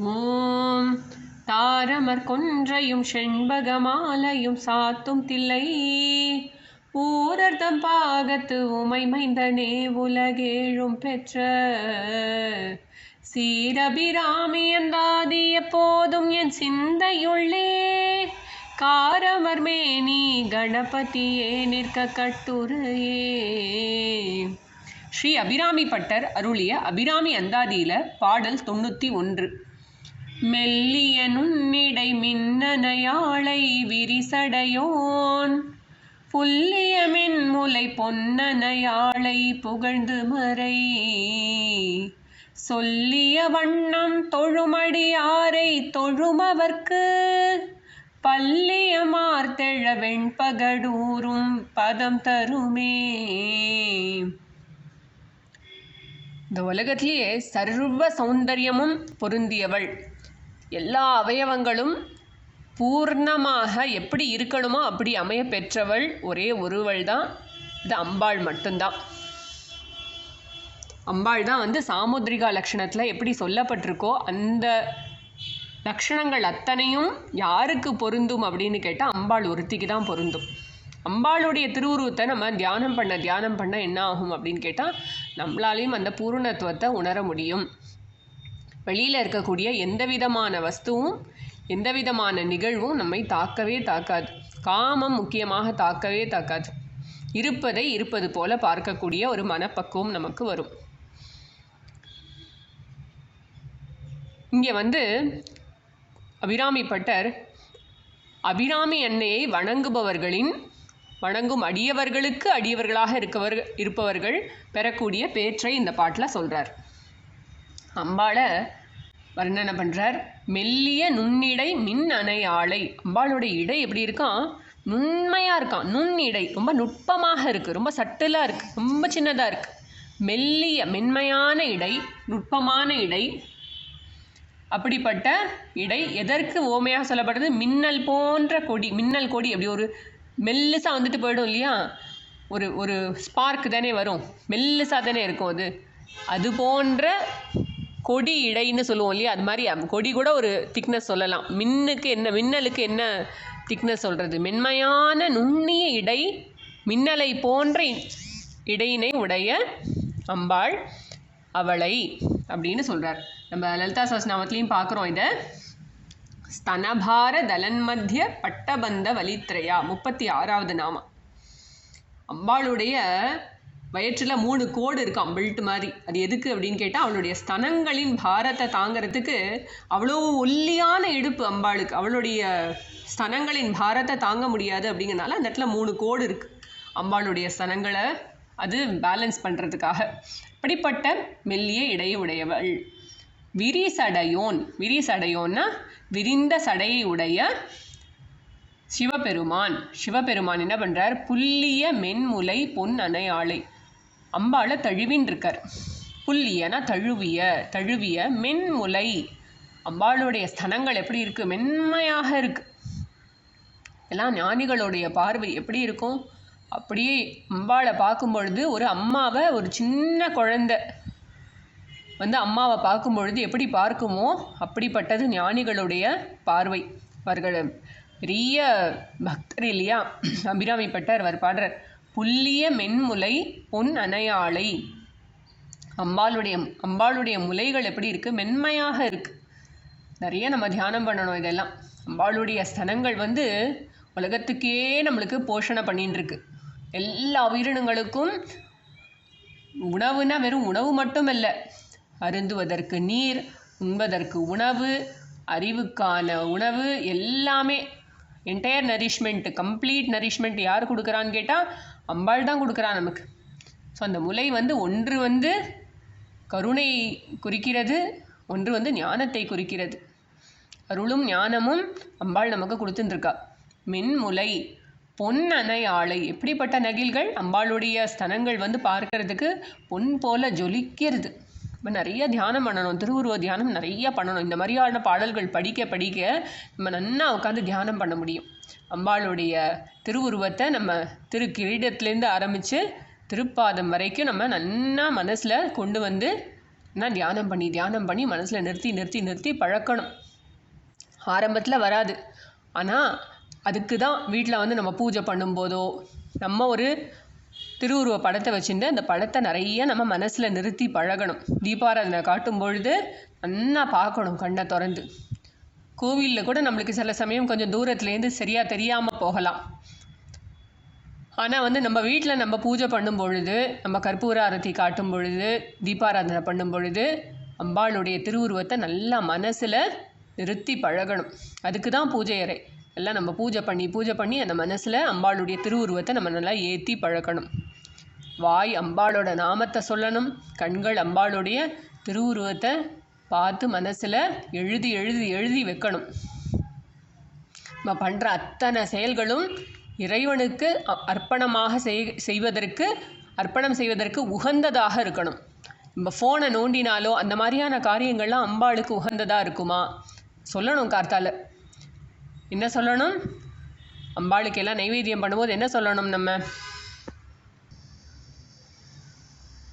ஓம் தாரமர் கொன்றையும் செண்பகமாலையும் சாத்தும் தில்லை. ஊரர்தம் பாகத்து உமை மைந்தனே உலகேழும் பெற்ற. சீரபிராமி என்றாதி எப்போதும் என் சிந்தையுள்ளே. காரமர் மேனி கணபதியே நிற்க கட்டுரையே. ஸ்ரீ அபிராமி பட்டர் அருளிய அபிராமி அந்தாதியில பாடல் தொண்ணூற்றி ஒன்று. மெல்லிய நுண்ணிடை மின்னனையாளை விரிசடையோன். புல்லிய மென்முலை பொன்னனையாளை புகழ்ந்து மறை. சொல்லிய வண்ணம் தொழுமடியாரை தொழுமவர்க்கு. பல்லிய மார்த்தெழ வெண்பகடூரும் பதம் தருமே. இந்த உலகத்திலேயே சர்வ சௌந்தரியமும் பொருந்தியவள். எல்லா அவயவங்களும் பூர்ணமாக எப்படி இருக்கணுமோ அப்படி அமைய பெற்றவள் ஒரே ஒருவள் தான். இது அம்பாள் மட்டும்தான். அம்பாள் தான் வந்து சாமுத்ரிகா லக்ஷணத்தில் எப்படி சொல்லப்பட்டிருக்கோ அந்த லக்ஷணங்கள் அத்தனையும் யாருக்கு பொருந்தும் அப்படின்னு கேட்டால் அம்பாள் ஒருத்திக்கு தான் பொருந்தும். அம்பாளுடைய திருவுருவத்தை நம்ம தியானம் பண்ண தியானம் பண்ண என்ன ஆகும் அப்படின்னு கேட்டால் நம்மளாலையும் அந்த பூர்ணத்துவத்தை உணர முடியும். வெளியில் இருக்கக்கூடிய எந்த விதமான வஸ்துவும் எந்த விதமான நிகழ்வும் நம்மை தாக்கவே தாக்காது. காமம் முக்கியமாக தாக்கவே தாக்காது. இருப்பதை இருப்பது போல பார்க்கக்கூடிய ஒரு மனப்பக்குவம் நமக்கு வரும். இங்கே வந்து அபிராமி பட்டர் அபிராமி அன்னையை வணங்குபவர்களின் வணங்கும் அடியவர்களுக்கு அடியவர்களாக இருக்கவர் இருப்பவர்கள் பெறக்கூடிய பேற்றை இந்த பாட்டில் சொல்கிறார் அம்பாளை வர்ணனை பண்ணுறார் மெல்லிய நுண்ணிடை மின் அணை அம்பாளுடைய இடை எப்படி இருக்கான் நுண்மையாக இருக்கான் நுண்ணிடை. ரொம்ப நுட்பமாக இருக்குது ரொம்ப சட்டிலாக இருக்குது ரொம்ப சின்னதாக இருக்குது மெல்லிய மென்மையான இடை நுட்பமான இடை. அப்படிப்பட்ட இடை எதற்கு ஓமையாக சொல்லப்படுறது மின்னல் போன்ற கொடி. மின்னல் கொடி அப்படி ஒரு மெல்லுசாக வந்துட்டு போயிடும் இல்லையா? ஒரு ஒரு ஸ்பார்க் தானே வரும். மெல்லுசாக தானே இருக்கும் அது. அது போன்ற கொடி இடைன்னு சொல்லுவோம் இல்லையா? அது மாதிரி கொடி கூட ஒரு திக்னஸ் சொல்லலாம். மின்னுக்கு என்ன மின்னலுக்கு என்ன திக்னஸ் சொல்கிறது மென்மையான நுண்ணிய இடை மின்னலை போன்ற இடையினை உடைய அம்பாள் அவளை அப்படின்னு சொல்கிறார் நம்ம லலிதா சஹஸ்ரநாமத்துலேயும் பார்க்குறோம் இதை. ஸ்தனபார தலன்மத்திய பட்டபந்த வலித்திரையா முப்பத்தி ஆறாவது நாமம். அம்பாளுடைய வயிற்றில் மூணு கோடு இருக்கான் பெல்ட் மாதிரி. அது எதுக்கு அப்படின்னு கேட்டால் அவளுடைய ஸ்தனங்களின் பாரத்தை தாங்கிறதுக்கு அவ்வளோ ஒல்லியான இடுப்பு அம்பாளுக்கு. அவளுடைய ஸ்தனங்களின் பாரத்தை தாங்க முடியாது அப்படிங்கிறனால அந்த இடத்துல மூணு கோடு இருக்குது அம்பாளுடைய ஸ்தனங்களை அது பேலன்ஸ் பண்ணுறதுக்காக இப்படிப்பட்ட மெல்லிய இடையுடையவள் விரிசடையோன். விரிசடையோன்னா விரிந்த சடையை உடைய சிவபெருமான். சிவபெருமான் என்ன பண்ணுறார் புல்லிய மென்முலை பொன் அணையாளை அம்பாளை தழுவின்னு இருக்கார் புல்லியனா தழுவிய தழுவிய மென்முலை. அம்பாளுடைய ஸ்தனங்கள் எப்படி இருக்குது மென்மையாக இருக்குது எல்லாம் ஞானிகளுடைய பார்வை எப்படி இருக்கும்? அப்படியே அம்பாளை பார்க்கும் பொழுது ஒரு அம்மாவை ஒரு சின்ன குழந்த வந்து அம்மாவை பார்க்கும் பொழுது எப்படி பார்க்குமோ அப்படிப்பட்டது ஞானிகளுடைய பார்வை. அவர்கள் பெரிய பக்தர் இல்லையா? அபிராமிப்பட்டார் அவர் பாடுறார். புல்லிய மென்முலை பொன் அணையாளை அம்பாளுடைய அம்பாளுடைய முலைகள் எப்படி இருக்குது மென்மையாக இருக்குது நிறைய நம்ம தியானம் பண்ணணும் இதெல்லாம். அம்பாளுடைய ஸ்தனங்கள் வந்து உலகத்துக்கே நம்மளுக்கு போஷணை பண்ணிட்டு இருக்கு எல்லா உயிரினங்களுக்கும் உணவுனா வெறும் உணவு மட்டும் இல்லை அருந்துவதற்கு நீர் உண்பதற்கு உணவு அறிவுக்கான உணவு எல்லாமே என்டையர் நரிஷ்மெண்ட் கம்ப்ளீட் நரிஷ்மெண்ட் யார் கொடுக்குறான்னு கேட்டால் அம்பாள் தான் கொடுக்குறா நமக்கு. ஸோ அந்த முலை வந்து ஒன்று வந்து கருணை குறிக்கிறது ஒன்று வந்து ஞானத்தை குறிக்கிறது. அருளும் ஞானமும் அம்பாள் நமக்கு கொடுத்துருக்கா மின்முலை பொன் அணை ஆலை எப்படிப்பட்ட நகில்கள் அம்பாளுடைய ஸ்தனங்கள் வந்து பார்க்கறதுக்கு பொன் போல ஜொலிக்கிறது. நம்ம நிறைய தியானம் பண்ணணும் திருவுருவ தியானம் நிறைய பண்ணணும். இந்த மாதிரியான பாடல்கள் படிக்க படிக்க நம்ம நன்னா உட்காந்து தியானம் பண்ண முடியும். அம்பாளுடைய திருவுருவத்தை நம்ம திரு கிரீடத்துலேருந்து ஆரம்பித்து திருப்பாதம் வரைக்கும் நம்ம நன்னா மனசில் கொண்டு வந்து நான் தியானம் பண்ணி தியானம் பண்ணி மனசில் நிறுத்தி நிறுத்தி நிறுத்தி பழக்கணும். ஆரம்பத்தில் வராது. ஆனால் அதுக்கு தான் வீட்டில் வந்து நம்ம பூஜை பண்ணும்போதோ நம்ம ஒரு திருவுருவ படத்தை வச்சுட்டு அந்த படத்தை நிறைய நம்ம மனசில் நிறுத்தி பழகணும். தீபாராதனை காட்டும் பொழுது நல்லா பார்க்கணும் கண்ணை திறந்து. கோவிலில் கூட நம்மளுக்கு சில சமயம் கொஞ்சம் தூரத்துலேருந்து சரியாக தெரியாமல் போகலாம். ஆனால் வந்து நம்ம வீட்டில் நம்ம பூஜை பண்ணும் பொழுது நம்ம கற்பூர ஆரத்தி காட்டும் பொழுது தீபாராதனை பண்ணும் பொழுது அம்பாளுடைய திருவுருவத்தை நல்லா மனசில் நிறுத்தி பழகணும். அதுக்கு தான் பூஜை அறை. எல்லாம் நம்ம பூஜை பண்ணி பூஜை பண்ணி அந்த மனசில் அம்பாளுடைய திருவுருவத்தை நம்ம நல்லா ஏற்றி பழக்கணும். வாய் அம்பாளோட நாமத்தை சொல்லணும் கண்கள் அம்பாளுடைய திருவுருவத்தை பார்த்து மனசில் எழுதி எழுதி எழுதி வைக்கணும். நம்ம பண்ணுற அத்தனை செயல்களும் இறைவனுக்கு அர்ப்பணமாக செய் செய்வதற்கு அர்ப்பணம் செய்வதற்கு உகந்ததாக இருக்கணும். நம்ம ஃபோனை நோண்டினாலோ அந்த மாதிரியான காரியங்கள்லாம் அம்பாளுக்கு உகந்ததாக இருக்குமா? சொல்லணும் கார்த்தால. என்ன சொல்லணும்? அம்பாளுக்கு எல்லாம் நைவேத்தியம் பண்ணும்போது என்ன சொல்லணும் நம்ம?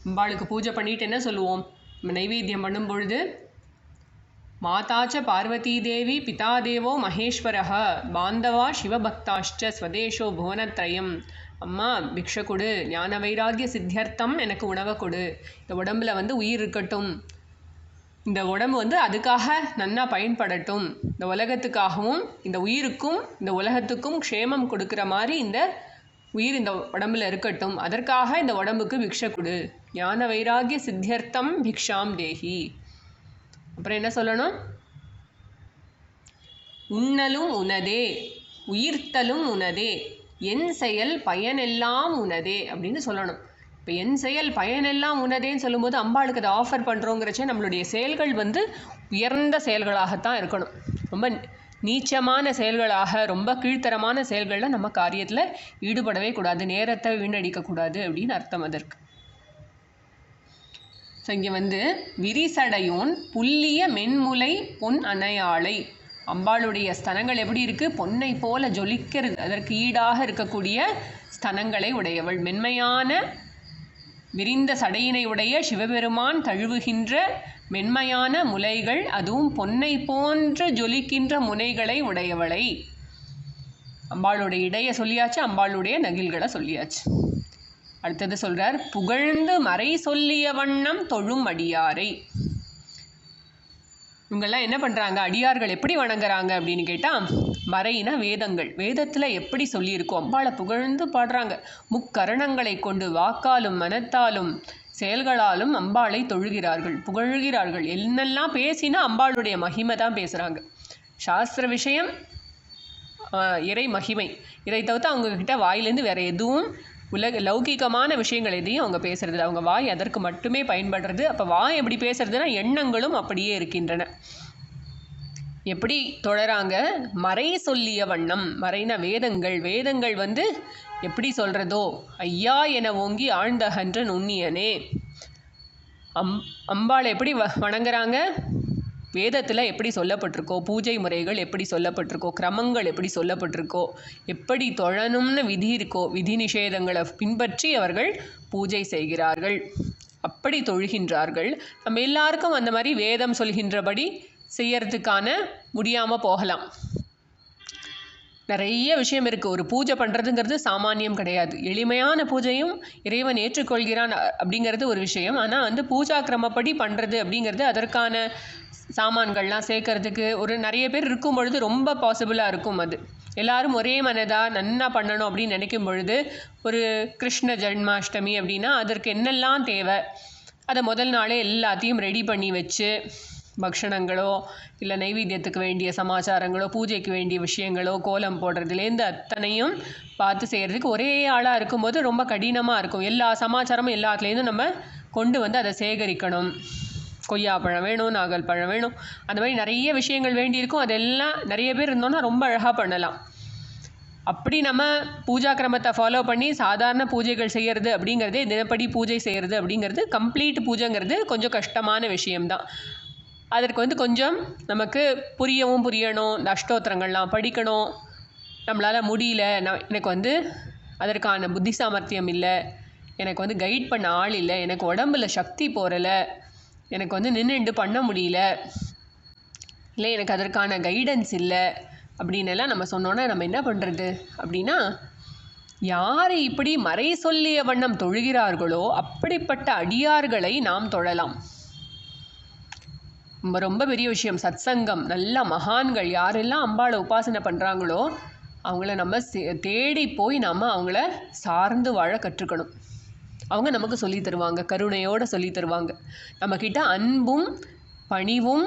அம்பாளுக்கு பூஜை பண்ணிட்டு என்ன சொல்லுவோம்? நம்ம நைவேத்தியம் பண்ணும் பொழுது மாதாச்ச பார்வதி தேவி பிதா தேவோ மகேஸ்வரः பாந்தவா சிவபக்தாஷ்ட ஸ்வதேஷோ புவனத்ரயம். அம்மா பிக்ஷை கொடு ஞான வைராகிய சித்தியர்த்தம் எனக்கு உணவை கொடு. இந்த உடம்புல வந்து உயிர் இருக்கட்டும். இந்த உடம்பு வந்து அதுக்காக நன்னா பயன்படட்டும். இந்த உலகத்துக்காகவும் இந்த உயிருக்கும் இந்த உலகத்துக்கும் க்ஷேமம் கொடுக்குற மாதிரி இந்த உயிர் இந்த உடம்புல இருக்கட்டும். அதற்காக இந்த உடம்புக்கு பிக்ஷை கொடு. ஞான வைராகிய சித்தியர்த்தம் பிக்ஷாம் தேகி அப்புறம் என்ன சொல்லணும்? உண்ணலும் உனதே உயிர்த்தலும் உனதே என் செயல் பயனெல்லாம் உனதே அப்படின்னு சொல்லணும். இப்போ என் செயல் பயனெல்லாம் உனதேன்னு சொல்லும்போது அம்பாளுக்கு அதை ஆஃபர் பண்ணுறோங்கிறச்சே நம்மளுடைய செயல்கள் வந்து உயர்ந்த செயல்களாகத்தான் இருக்கணும். ரொம்ப நீச்சமான செயல்களாக ரொம்ப கீழ்த்தரமான செயல்களில் நம்ம காரியத்தில் ஈடுபடவே கூடாது நேரத்தை வீணடிக்கக்கூடாது அப்படின்னு அர்த்தம் அதற்கு. ஸோ இங்கே வந்து விரிசடையோன் புல்லிய மென்முலை பொன் அணையாளை. அம்பாளுடைய ஸ்தனங்கள் எப்படி இருக்குது பொன்னை போல ஜொலிக்கிறது அதற்கு ஈடாக இருக்கக்கூடிய ஸ்தனங்களை உடையவள். மென்மையான விரிந்த சடையினை உடைய சிவபெருமான் தழுவுகின்ற மென்மையான முலைகள் அதுவும் பொன்னை போன்று ஜொலிக்கின்ற முனைகளை உடையவளை. அம்பாளுடைய இடைய சொல்லியாச்சு அம்பாளுடைய நகில்களை சொல்லியாச்சு. அடுத்தது சொல்றார் புகழ்ந்து மறை சொல்லிய வண்ணம் தொழும் அடியாரை. இவங்கெல்லாம் என்ன பண்ணுறாங்க அடியார்கள் எப்படி வணங்குறாங்க அப்படின்னு கேட்டால் மறைனா வேதங்கள். வேதத்தில் எப்படி சொல்லியிருக்கோம் அம்பாளை புகழ்ந்து பாடுறாங்க. முக்கரணங்களை கொண்டு வாக்காலும் மனத்தாலும் செயல்களாலும் அம்பாளை தொழுகிறார்கள் புகழ்கிறார்கள். என்னெல்லாம் பேசினா அம்பாளுடைய மகிமை தான் பேசுகிறாங்க சாஸ்திர விஷயம் இறை மகிமை. இதை தவிர்த்து அவங்கக்கிட்ட வாயிலேருந்து வேறு எதுவும் உலக லௌகிகமான விஷயங்கள் எதையும் அவங்க பேசுறது அவங்க வாய் அதற்கு மட்டுமே பயன்படுறது. அப்போ வாய் எப்படி பேசுறதுன்னா எண்ணங்களும் அப்படியே இருக்கின்றன. எப்படி தொடராங்க? மறை சொல்லிய வண்ணம். மறைன வேதங்கள். வேதங்கள் வந்து எப்படி சொல்றதோ? ஐயா என ஓங்கி ஆழ்ந்தகன்ற நுண்ணியனே. அம் அம்பாளை எப்படி வ வணங்குறாங்க? வேதத்தில் எப்படி சொல்லப்பட்டிருக்கோ பூஜை முறைகள் எப்படி சொல்லப்பட்டிருக்கோ கிரமங்கள் எப்படி சொல்லப்பட்டிருக்கோ எப்படி தொழணும்னு விதி இருக்கோ விதி நிஷேதங்களை பின்பற்றி அவர்கள் பூஜை செய்கிறார்கள். அப்படி தொழுகின்றார்கள். நம்ம எல்லாருக்கும் அந்த மாதிரி வேதம் சொல்கின்றபடி செய்யறதுக்கான முடியாமல் போகலாம். நிறைய விஷயம் இருக்குது ஒரு பூஜை பண்ணுறதுங்கிறது சாமானியம் கிடையாது. எளிமையான பூஜையும் இறைவன் ஏற்றுக்கொள்கிறான் அப்படிங்கிறது ஒரு விஷயம். ஆனால் வந்து பூஜா கிரமப்படி பண்ணுறது அப்படிங்கிறது அதற்கான சாமான்கள்லாம் சேர்க்கறதுக்கு ஒரு நிறைய பேர் இருக்கும் பொழுது ரொம்ப பாசிபிளாக இருக்கும் அது. எல்லாரும் ஒரே மனதாக நன்னா பண்ணணும் அப்படின்னு நினைக்கும் பொழுது ஒரு கிருஷ்ண ஜன்மாஷ்டமி அப்படின்னா அதற்கு என்னெல்லாம் தேவை? அதை முதல் நாளே எல்லாத்தையும் ரெடி பண்ணி வச்சு பக்ஷணங்களோ இல்லை நைவேத்தியத்துக்கு வேண்டிய சமாச்சாரங்களோ பூஜைக்கு வேண்டிய விஷயங்களோ கோலம் போடுறதுலேருந்து அத்தனையும் பார்த்து செய்கிறதுக்கு ஒரே ஆளாக இருக்கும்போது ரொம்ப கடினமாக இருக்கும். எல்லா சமாச்சாரமும் எல்லாத்துலேருந்தும் நம்ம கொண்டு வந்து அதை சேகரிக்கணும். கொய்யாப்பழம் வேணும் நாகல் பழம் வேணும். அந்த மாதிரி நிறைய விஷயங்கள் வேண்டியிருக்கும். அதெல்லாம் நிறைய பேர் இருந்தோம்னா ரொம்ப அழகாக பண்ணலாம். அப்படி நம்ம பூஜா கிரமத்தை ஃபாலோ பண்ணி சாதாரண பூஜைகள் செய்கிறது அப்படிங்கிறதே தினப்படி பூஜை செய்கிறது அப்படிங்கிறது கம்ப்ளீட் பூஜைங்கிறது கொஞ்சம் கஷ்டமான விஷயம்தான். அதற்கு வந்து கொஞ்சம் நமக்கு புரியவும் புரியணும் இந்த அஷ்டோத்திரங்கள்லாம் படிக்கணும். நம்மளால் முடியல. நான் எனக்கு வந்து அதற்கான புத்தி சாமர்த்தியம் இல்லை. எனக்கு வந்து கைட் பண்ண ஆள் இல்லை. எனக்கு உடம்புல சக்தி போகிறலை எனக்கு வந்து நின்றுண்டு பண்ண முடியல. இல்லை எனக்கு அதற்கான கைடன்ஸ் இல்லை. அப்படின்னு எல்லாம் நம்ம சொன்னோன்னா நம்ம என்ன பண்ணுறது அப்படின்னா யாரை இப்படி மறை சொல்லிய வண்ணம் தொழுகிறார்களோ அப்படிப்பட்ட அடியார்களை நாம் தொழலாம். ரொம்ப ரொம்ப பெரிய விஷயம். சத்சங்கம் நல்ல மகான்கள் யாரெல்லாம் அம்பாளை உபாசனை பண்ணுறாங்களோ அவங்கள நம்ம சே- தேடி போய் நம்ம அவங்கள சார்ந்து வாழ கற்றுக்கணும். அவங்க நமக்கு சொல்லி தருவாங்க கருணையோடு சொல்லி தருவாங்க. நம்மக்கிட்ட அன்பும் பணிவும்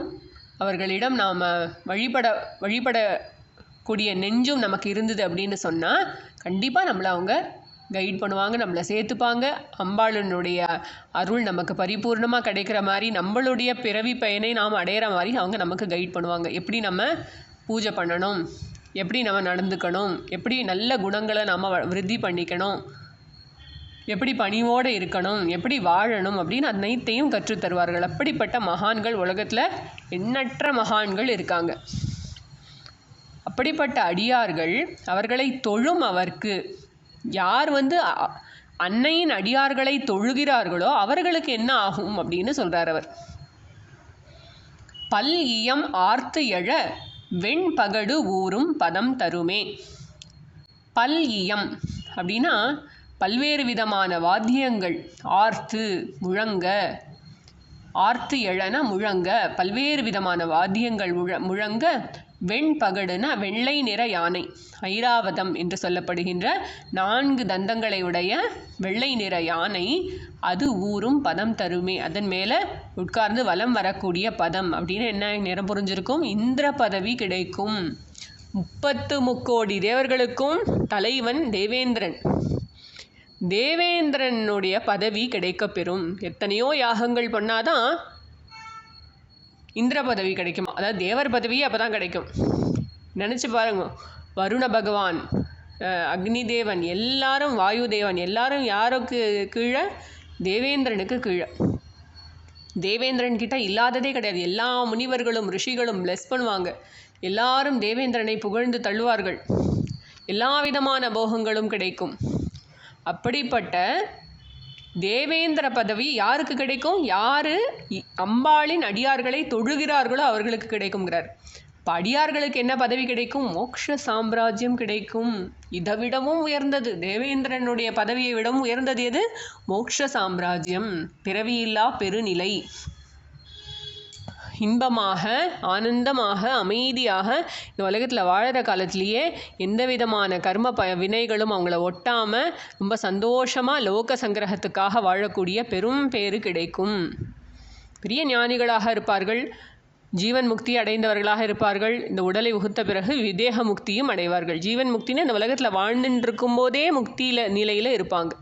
அவர்களிடம் நாம் வழிபட வழிபடக்கூடிய நெஞ்சும் நமக்கு இருந்தது அப்படின்னு சொன்னால் கண்டிப்பாக நம்மளை அவங்க கைட் பண்ணுவாங்க நம்மளை சேர்த்துப்பாங்க. அம்பாளனுடைய அருள் நமக்கு பரிபூர்ணமாக கிடைக்கிற மாதிரி நம்மளுடைய பிறவி பயனை நாம் அடையிற மாதிரி அவங்க நமக்கு கைட் பண்ணுவாங்க. எப்படி நம்ம பூஜை பண்ணணும்? எப்படி நம்ம நடந்துக்கணும்? எப்படி நல்ல குணங்களை நாம் விருத்தி பண்ணிக்கணும்? எப்படி பணிவோடு இருக்கணும் எப்படி வாழணும் அப்படின்னு அனைத்தையும் கற்றுத் தருவார்கள். அப்படிப்பட்ட மகான்கள் உலகத்தில் எண்ணற்ற மகான்கள் இருக்காங்க. அப்படிப்பட்ட அடியார்கள் அவர்களை தொழும் அவர்க்கு யார் வந்து அ- அன்னையின் அடியார்களை தொழுகிறார்களோ அவர்களுக்கு என்ன ஆகும் அப்படின்னு சொல்கிறார் அவர். பல் இயம் ஆர்த்து எழ வெண்பகடு ஊறும் பதம் தருமே. பல் இயம் அப்படின்னா பல்வேறு விதமான வாத்தியங்கள். ஆர்த்து முழங்க. ஆர்த்து எழன முழங்க. பல்வேறு விதமான வாத்தியங்கள் முழ முழங்க. வெண்பகடுனா வெள்ளை நிற யானை. ஐராவதம் என்று சொல்லப்படுகின்ற நான்கு தந்தங்களை உடைய வெள்ளை நிற யானை அது ஊரும் பதம் தருமே. அதன் மேலே உட்கார்ந்து வலம் வரக்கூடிய பதம் அப்படின்னு என்ன நிறம் புரிஞ்சிருக்கும்? இந்திர பதவி கிடைக்கும். முப்பத்து முக்கோடி தேவர்களுக்கும் தலைவன் தேவேந்திரன். தேவேந்திரனுடைய பதவி கிடைக்கப்பெறும் எத்தனையோ யாகங்கள் பண்ணாதான் இந்திர பதவி கிடைக்குமா? அதாவது தேவர் பதவி அப்போ தான் கிடைக்கும். நினச்சி பாருங்க. வருண பகவான் அக்னி தேவன் எல்லாரும் வாயு தேவன் எல்லாரும் யாருக்கு கீழே? தேவேந்திரனுக்கு கீழே. தேவேந்திரன் கிட்ட இல்லாததே கிடையாது. எல்லா முனிவர்களும் ரிஷிகளும் பிளஸ் பண்ணுவாங்க. எல்லாரும் தேவேந்திரனை புகழ்ந்து தள்ளுவார்கள். எல்லா விதமான போகங்களும் கிடைக்கும். அப்படிப்பட்ட தேவேந்திர பதவி யாருக்கு கிடைக்கும்? யாரு இ- அம்பாளின் அடியார்களை தொழுகிறார்களோ அவர்களுக்கு கிடைக்கும்ங்கிறார். இப்போ அடியார்களுக்கு என்ன பதவி கிடைக்கும்? மோக்ஷ சாம்ராஜ்யம் கிடைக்கும். இதை விடவும் உயர்ந்தது. தேவேந்திரனுடைய பதவியை விடவும் உயர்ந்தது எது? மோக்ஷ சாம்ராஜ்யம். பிறவியில்லா பெருநிலை. இன்பமாக ஆனந்தமாக அமைதியாக இந்த உலகத்தில் வாழற காலத்திலேயே எந்த விதமான கர்ம ப வினைகளும் அவங்கள ஒட்டாமல் ரொம்ப சந்தோஷமாக லோக சங்கிரகத்துக்காக வாழக்கூடிய பெரும் பேறு கிடைக்கும். பெரிய ஞானிகளாக இருப்பார்கள் ஜீவன் முக்தி அடைந்தவர்களாக இருப்பார்கள் இந்த உடலை உகுத்த பிறகு விதேக முக்தியும் அடைவார்கள். ஜீவன் முக்தின்னு இந்த உலகத்தில் வாழ்ந்துட்டு இருக்கும்போதே முக்தியில் நிலையில் இருப்பாங்க.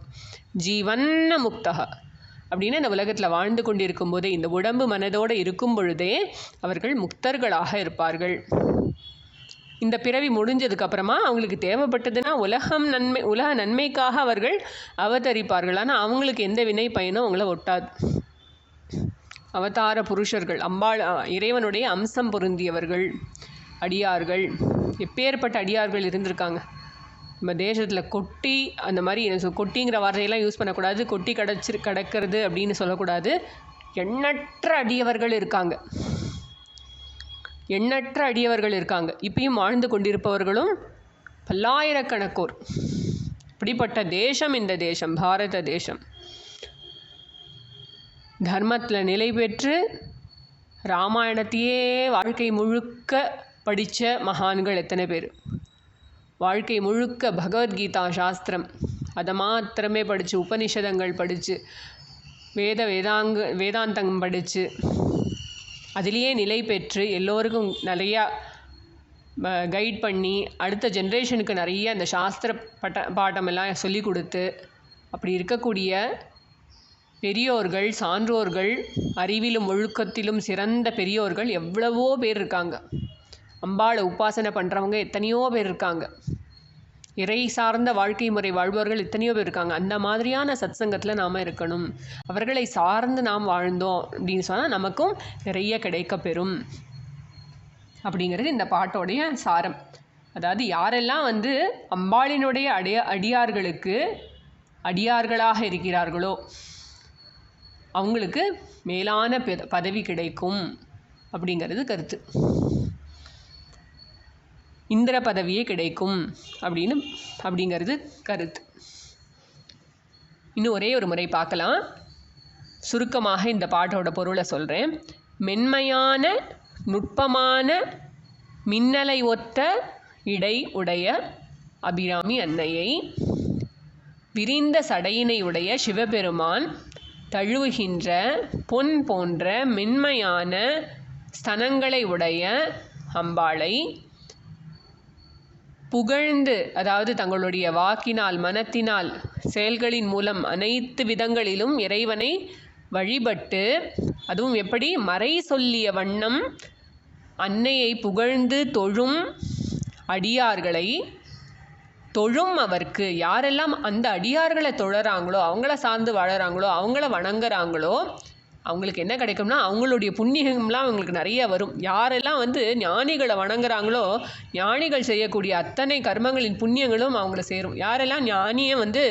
ஜீவன்ன முக்தகா அப்படின்னு இந்த உலகத்தில் வாழ்ந்து கொண்டிருக்கும் போதே இந்த உடம்பு மனதோடு இருக்கும் பொழுதே அவர்கள் முக்தர்களாக இருப்பார்கள். இந்த பிறவி முடிஞ்சதுக்கு அப்புறமா அவங்களுக்கு தேவைப்பட்டதுன்னா உலகம் நன்மை உலக நன்மைக்காக அவர்கள் அவதரிப்பார்கள். ஆனால் அவங்களுக்கு எந்த வினை பயனும் அவங்கள ஒட்டாது. அவதார புருஷர்கள் அம்பாள் இறைவனுடைய அம்சம் பொருந்தியவர்கள் அடியார்கள் எப்பேற்பட்ட அடியார்கள் இருந்திருக்காங்க. நம்ம தேசத்தில் கொட்டி அந்த மாதிரி சொல் கொட்டிங்கிற வார்த்தையெல்லாம் யூஸ் பண்ணக்கூடாது. கொட்டி கிடச்சிரு கிடக்கிறது அப்படின்னு சொல்லக்கூடாது. எண்ணற்ற அடியவர்கள் இருக்காங்க. எண்ணற்ற அடியவர்கள் இருக்காங்க. இப்பயும் வாழ்ந்து கொண்டிருப்பவர்களும் பல்லாயிரக்கணக்கோர். இப்படிப்பட்ட தேசம் இந்த தேசம் பாரத தேசம். தர்மத்தில் நிலை பெற்று ராமாயணத்தையே வாழ்க்கை முழுக்க படித்த மகான்கள் எத்தனை பேர்? வாழ்க்கை முழுக்க பகவத்கீதா சாஸ்திரம். அதை மாத்திரமே படித்து உபனிஷதங்கள் படித்து வேத வேதாங்க வேதாந்தம் படித்து அதிலேயே நிலை பெற்று எல்லோருக்கும் நிறையா கைட் பண்ணி அடுத்த ஜென்ரேஷனுக்கு நிறைய அந்த சாஸ்திர பட்ட பாட்டமெல்லாம் சொல்லி கொடுத்து அப்படி இருக்கக்கூடிய பெரியோர்கள் சான்றோர்கள் அறிவிலும் ஒழுக்கத்திலும் சிறந்த பெரியோர்கள் எவ்வளவோ பேர் இருக்காங்க. அம்பாளை உபாசனை பண்ணுறவங்க எத்தனையோ பேர் இருக்காங்க. இறை சார்ந்த வாழ்க்கை முறை வாழ்பவர்கள் எத்தனையோ பேர் இருக்காங்க. அந்த மாதிரியான சத்சங்கத்தில் நாம் இருக்கணும். அவர்களை சார்ந்து நாம் வாழ்ந்தோம் அப்படின்னு சொன்னால் நமக்கும் நிறைய கிடைக்கப்பெறும். அப்படிங்கிறது இந்த பாட்டோடைய சாரம். அதாவது யாரெல்லாம் வந்து அம்பாளினுடைய அடைய அடியார்களுக்கு அடியார்களாக இருக்கிறார்களோ அவங்களுக்கு மேலான பெ- பதவி கிடைக்கும் அப்படிங்கிறது கருத்து. இந்திர பதவியே கிடைக்கும். அப்படின்னு அப்படிங்கிறது கருத்து. இன்னும் ஒரே ஒரு முறை பார்க்கலாம். சுருக்கமாக இந்த பாட்டோட பொருளை சொல்கிறேன் மென்மையான நுட்பமான மின்னலை ஒத்த இடை உடைய அபிராமி அன்னையை விரிந்த சடையினை உடைய சிவபெருமான் தழுவுகின்ற பொன் போன்ற மென்மையான ஸ்தனங்களை உடைய அம்பாளை புகழ்ந்து அதாவது தங்களுடைய வாக்கினால் மனத்தினால் செயல்களின் மூலம் அனைத்து விதங்களிலும் இறைவனை வழிபட்டு அதுவும் எப்படி? மறை சொல்லிய வண்ணம் அன்னையை புகழ்ந்து தொழும் அடியார்களை தொழும் அவர்க்கு. யாரெல்லாம் அந்த அடியார்களை தொழறாங்களோ அவங்கள சார்ந்து வாழறாங்களோ அவங்கள வணங்குறாங்களோ அவங்களுக்கு என்ன கிடைக்கும்னா அவங்களுடைய புண்ணியம்லாம் அவங்களுக்கு நிறைய வரும். யாரெல்லாம் வந்து ஞானிகளை வணங்குறாங்களோ ஞானிகள் செய்யக்கூடிய அத்தனை கர்மங்களின் புண்ணியங்களும் அவங்கள சேரும். யாரெல்லாம் ஞானியை வந்து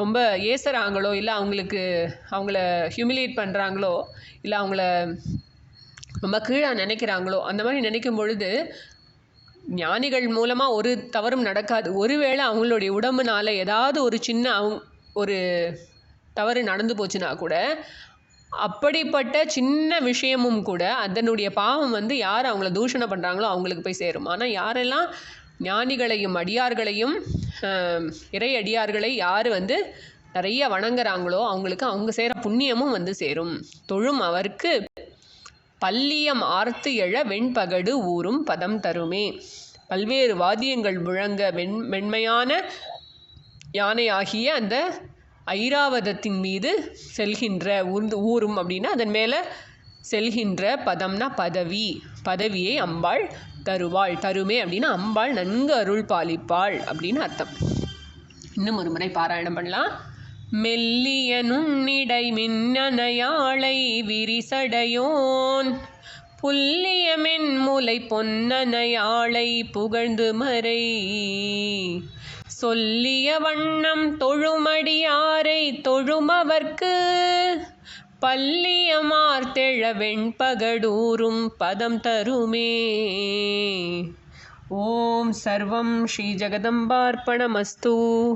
ரொம்ப ஏசுகிறாங்களோ இல்லை அவங்களுக்கு அவங்கள ஹியூமிலேட் பண்ணுறாங்களோ இல்லை அவங்கள ரொம்ப கீழாக நினைக்கிறாங்களோ அந்த மாதிரி நினைக்கும் பொழுது ஞானிகள் மூலமாக ஒரு தவறும் நடக்காது. ஒருவேளை அவங்களுடைய உடம்புனால ஏதாவது ஒரு சின்ன அவங்க ஒரு தவறு நடந்து போச்சுன்னா கூட அப்படிப்பட்ட சின்ன விஷயமும் கூட அதனுடைய பாவம் வந்து யார் அவங்கள தூஷணம் பண்ணுறாங்களோ அவங்களுக்கு போய் சேரும். ஆனால் யாரெல்லாம் ஞானிகளையும் அடியார்களையும் இறை அடியார்களை யார் வந்து நிறைய வணங்குறாங்களோ அவங்களுக்கு அவங்க சேர புண்ணியமும் வந்து சேரும். தொழும் அவர்க்கு பல்லியம் ஆர்த்து எழ வெண்பகடு ஊறும் பதம் தருமே. பல்வேறு வாத்தியங்கள் முழங்க வெண் மென்மையான யானையாகிய அந்த ஐராவதத்தின் மீது செல்கின்ற ஊர்ந்து ஊரும் அப்படின்னா அதன் மேலே செல்கின்ற பதம்னா பதவி பதவியை அம்பாள் தருவாள். தருமே அப்படின்னா அம்பாள் நன்கு அருள் பாலிப்பாள் அப்படின்னு அர்த்தம். இன்னும் ஒரு முறை பாராயணம் பண்ணலாம். மெல்லிய நுண்ணிடை மின்னனையாளை விரிசடையோன். புல்லிய மென்முலை பொன்னனையாளை புகழ்ந்து மறை. சொல்லிய வண்ணம் தொழுமடியாரை தொழுமவர்க்கு. பல்லியமார்த்தெழ வெண்பகடூரும் பதம் தருமே. ஓம் சர்வம் ஸ்ரீ ஜெகதம்பார்ப்பணமஸ்து.